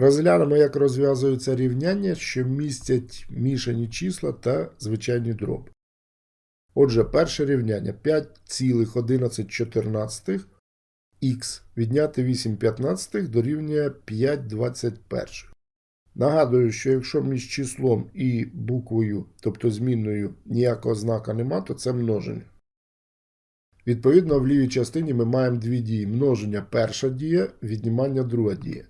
Розглянемо, як розв'язуються рівняння, що містять мішані числа та звичайні дроби. Отже, перше рівняння 5,1114 х відняти 8,15 дорівнює 5,21. Нагадую, що якщо між числом і буквою, тобто змінною, ніякого знака нема, то це множення. Відповідно, в лівій частині ми маємо дві дії: множення перша дія, віднімання друга дія.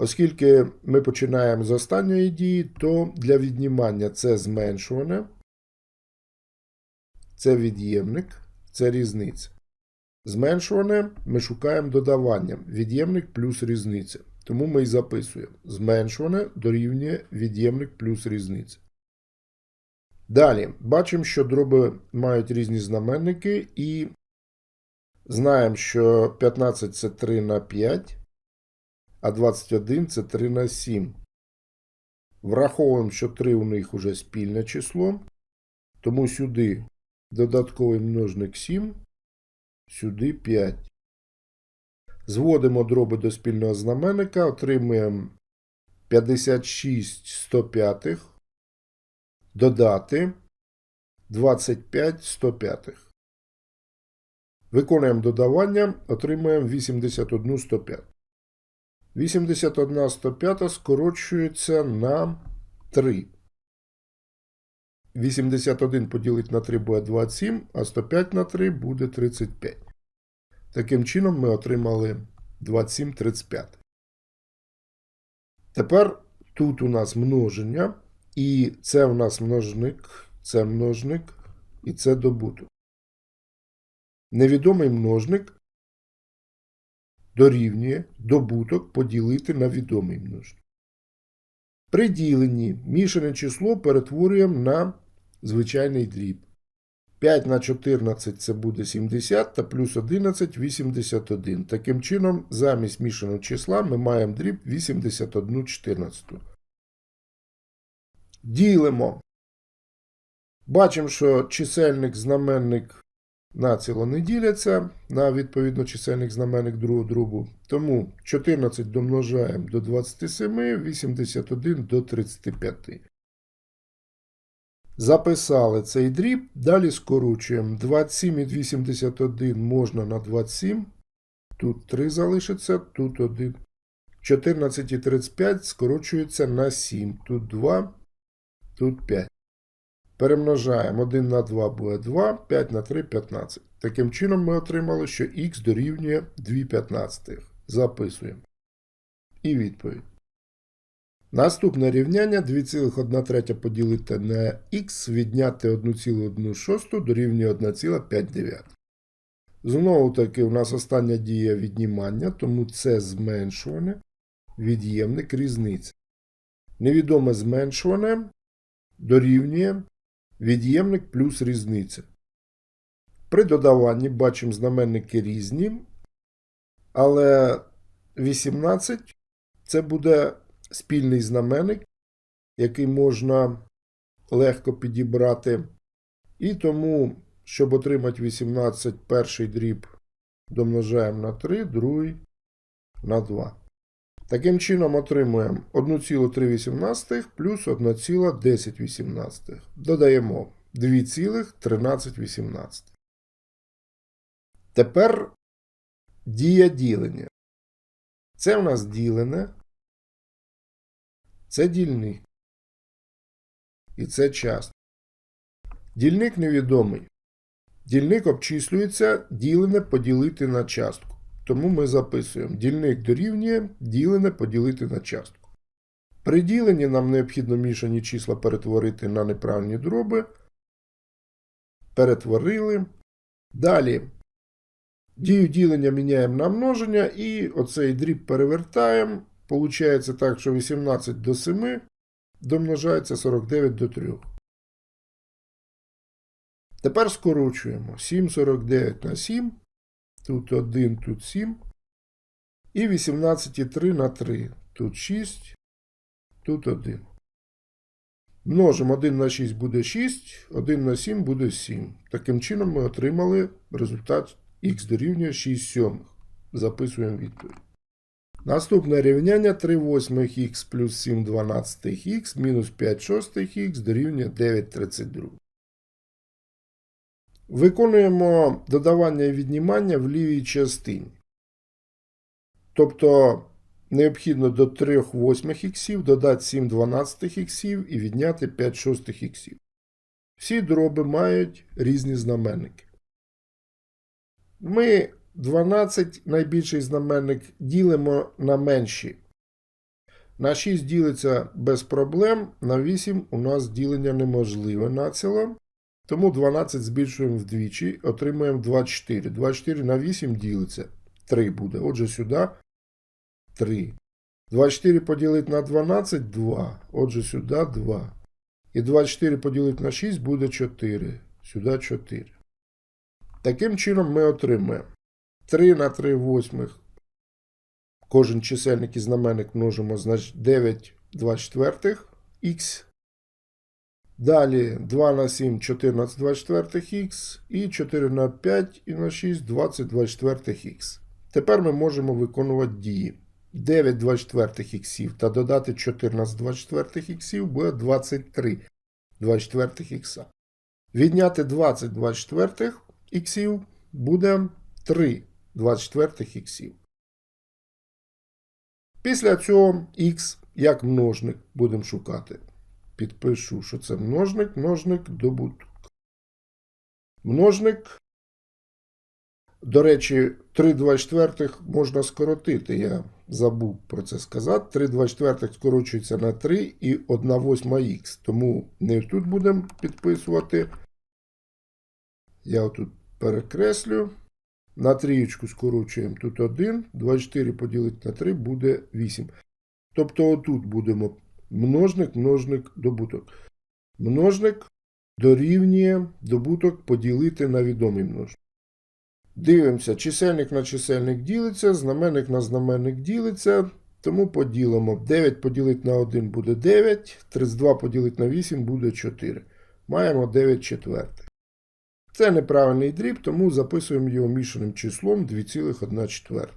Оскільки ми починаємо з останньої дії, то для віднімання це зменшуване, це від'ємник, це різниця. Зменшуване ми шукаємо додаванням від'ємник плюс різниця. Тому ми і записуємо зменшуване дорівнює від'ємник плюс різниця. Далі бачимо, що дроби мають різні знаменники, і знаємо, що 15 це 3 на 5, а 21 це 3 на 7. Враховуємо, що 3 у них уже спільне число, тому сюди додатковий множник 7, сюди 5. Зводимо дроби до спільного знаменника, отримуємо 56 105, додати 25 105. Виконуємо додавання, отримуємо 81 105. 81 105 скорочується на 3. 81 поділити на 3 буде 27, а 105 на 3 буде 35. Таким чином ми отримали 27 35. Тепер тут у нас множення, і це у нас множник, це множник, і це добуток. Невідомий множник дорівнює добуток поділити на відомий множник. При діленні мішане число перетворюємо на звичайний дріб. 5 на 14 це буде 70 та плюс 11 81. Таким чином, замість мішаного числа ми маємо дріб 81 14. Ділимо. Бачимо, що чисельник, знаменник націло не діляться на відповідно чисельник знаменник другого дробу. Тому 14 домножаємо до 27, 81 до 35. Записали цей дріб, далі скорочуємо 27 від 81 можна на 27. Тут 3 залишиться, тут 1. 14 і 35 скорочується на 7. Тут 2, тут 5. Перемножаємо 1 на 2 буде 2, 5 на 3 15. Таким чином ми отримали, що х дорівнює 2 15. Записуємо. І відповідь. Наступне рівняння 2,1 третя поділити на х відняти 1,1 дорівнює 1,5. Знову таки, у нас остання дія віднімання, тому це зменшуване, від'ємник різниця. Невідоме зменшуване дорівнює від'ємник плюс різниця. При додаванні бачимо знаменники різні, але 18 це буде спільний знаменник, який можна легко підібрати. І тому, щоб отримати 18, перший дріб домножаємо на 3, другий на 2. Таким чином отримуємо 1,318 плюс 1,1018. Додаємо 2,1318. Тепер дія ділення. Це у нас ділене. Це дільник. І це частка. Дільник невідомий. Дільник обчислюється ділене поділити на частку. Тому ми записуємо дільник дорівнює ділене поділити на частку. При діленні нам необхідно мішані числа перетворити на неправильні дроби. Перетворили. Далі дію ділення міняємо на множення і оцей дріб перевертаємо. Получається так, що 18 до 7 домножається 49 до 3. Тепер скорочуємо 7 49 на 7. Тут 1, тут 7. І 18 і 3 на 3. Тут 6, тут 1. Множимо 1 на 6 буде 6, 1 на 7 буде 7. Таким чином ми отримали результат х дорівнює 6 сьомих. Записуємо відповідь. Наступне рівняння 3 восьмих х плюс 7 дванадцятих х мінус 5 шостих х дорівнює 9 32. Виконуємо додавання і віднімання в лівій частині. Тобто необхідно до 3 восьмих іксів додати 7 дванадцятих іксів і відняти 5 шостих іксів. Всі дроби мають різні знаменники. Ми 12 найбільший знаменник ділимо на менші. На 6 ділиться без проблем, на 8 у нас ділення неможливе націло. Тому 12 збільшуємо вдвічі, отримуємо 24. 24 на 8 ділиться. 3 буде. Отже, сюди 3. 24 поділити на 12 2. Отже, сюди 2. І 24 поділити на 6 буде 4. Сюди 4. Таким чином ми отримаємо 3 на 3 восьмих. Кожен чисельник і знаменник множимо, значить 9 24 х. Далі 2 на 7 14 24 х і 4 на 5 і на 6 20 24 х. Тепер ми можемо виконувати дії. 9 24 х та додати 14 24 х буде 23 24 х. Відняти 20 24 х буде 3 24 х. Після цього х як множник будемо шукати. Підпишу, що це множник, множник добуток. Множник. До речі, 3 24 можна скоротити. Я забув про це сказати. 3 24 скорочується на 3 і 1 восьма х. Тому не тут будемо підписувати. Я отут перекреслю. На трієчку скорочуємо тут 1. 24 поділити на 3 буде 8. Тобто отут будемо множник, множник, добуток. Множник дорівнює добуток поділити на відомий множник. Дивимося, чисельник на чисельник ділиться, знаменник на знаменник ділиться, тому поділимо. 9 поділити на 1 буде 9, 32 поділити на 8 буде 4. Маємо 9 четвертих. Це неправильний дріб, тому записуємо його мішаним числом 2,1 четверта.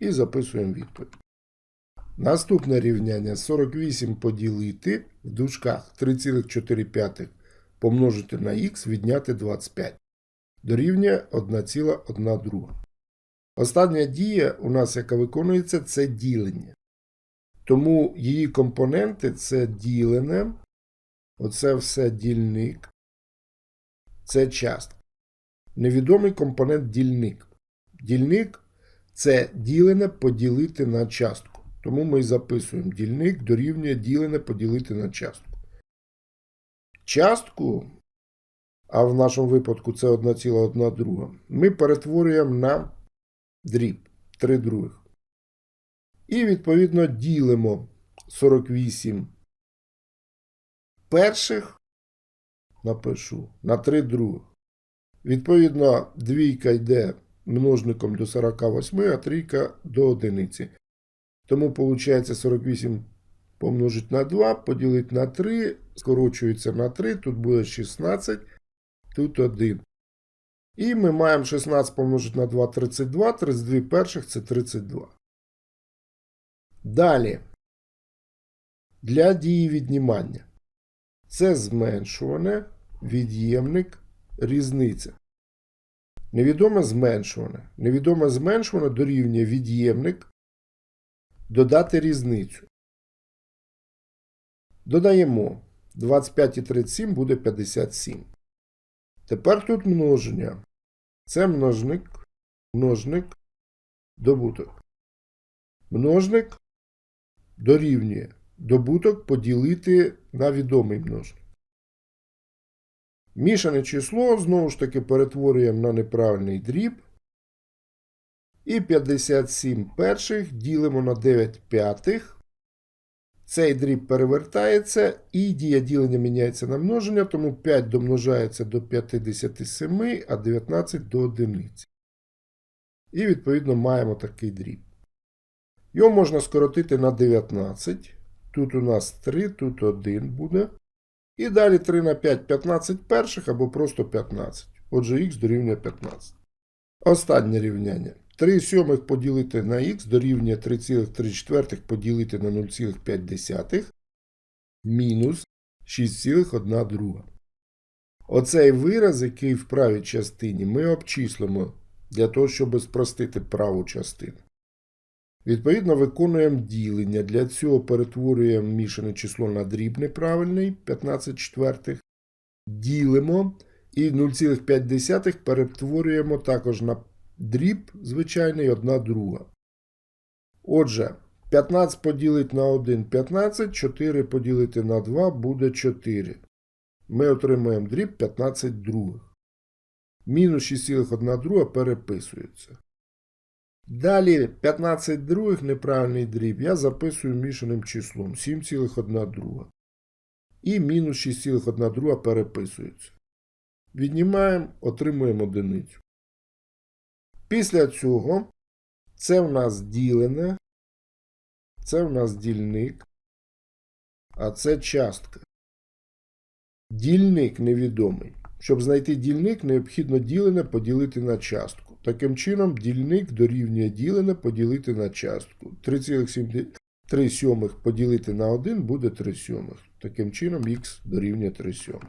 І записуємо відповідь. Наступне рівняння 48 поділити в дужках 3,4 помножити на х відняти 25. Дорівнює 1,1. Остання дія у нас, яка виконується, це ділення. Тому її компоненти це ділене. Оце все дільник. Це частка. Невідомий компонент дільник. Дільник це ділене поділити на частку. Тому ми записуємо дільник дорівнює ділене поділити на частку. Частку, а в нашому випадку це 1,1 друга, ми перетворюємо на дріб 3 других. І, відповідно, ділимо 48 перших, напишу, на 3 других. Відповідно, двійка йде множником до 48, а трійка до одиниці. Тому виходить 48 помножити на 2, поділити на 3, скорочується на 3, тут буде 16, тут 1. І ми маємо 16 помножити на 2 32, 32 перших це 32. Далі. Для дії віднімання. Це зменшуване, від'ємник, різниця. Невідоме зменшуване. Невідоме зменшуване дорівнює від'ємник. Додати різницю. Додаємо 25 і 37 буде 57. Тепер тут множення. Це множник, множник, добуток. Множник дорівнює добуток поділити на відомий множник. Мішане число знову ж таки перетворюємо на неправильний дріб. І 57 перших ділимо на 9 п'ятих. Цей дріб перевертається і дія ділення міняється на множення, тому 5 домножається до 57, а 19 до 1. І відповідно маємо такий дріб. Його можна скоротити на 19. Тут у нас 3, тут 1 буде. І далі 3 на 5 15 перших або просто 15. Отже, х дорівнює 15. Останнє рівняння. 3 сьомих поділити на х дорівнює 3,3 поділити на 0,5 мінус 6,1 друга. Оцей вираз, який в правій частині, ми обчислимо для того, щоб спростити праву частину. Відповідно, виконуємо ділення. Для цього перетворюємо мішане число на дрібне правильний 15 четвертих. Ділимо і 0,5 перетворюємо також на дріб звичайний 1 друга. Отже, 15 поділити на 1 15, 4 поділити на 2 буде 4. Ми отримаємо дріб 15 других. Мінус 6,1 друга переписується. Далі 15 других неправильний дріб я записую мішаним числом 7,1 друга. І мінус 6,1 друга переписується. Віднімаємо, отримуємо одиницю. Після цього це в нас ділене, це в нас дільник, а це частка. Дільник невідомий. Щоб знайти дільник, необхідно ділене поділити на частку. Таким чином, дільник дорівнює ділене поділити на частку. 3,3 сьомих поділити на 1 буде 3 сьомих. Таким чином, х дорівнює 3 сьомих.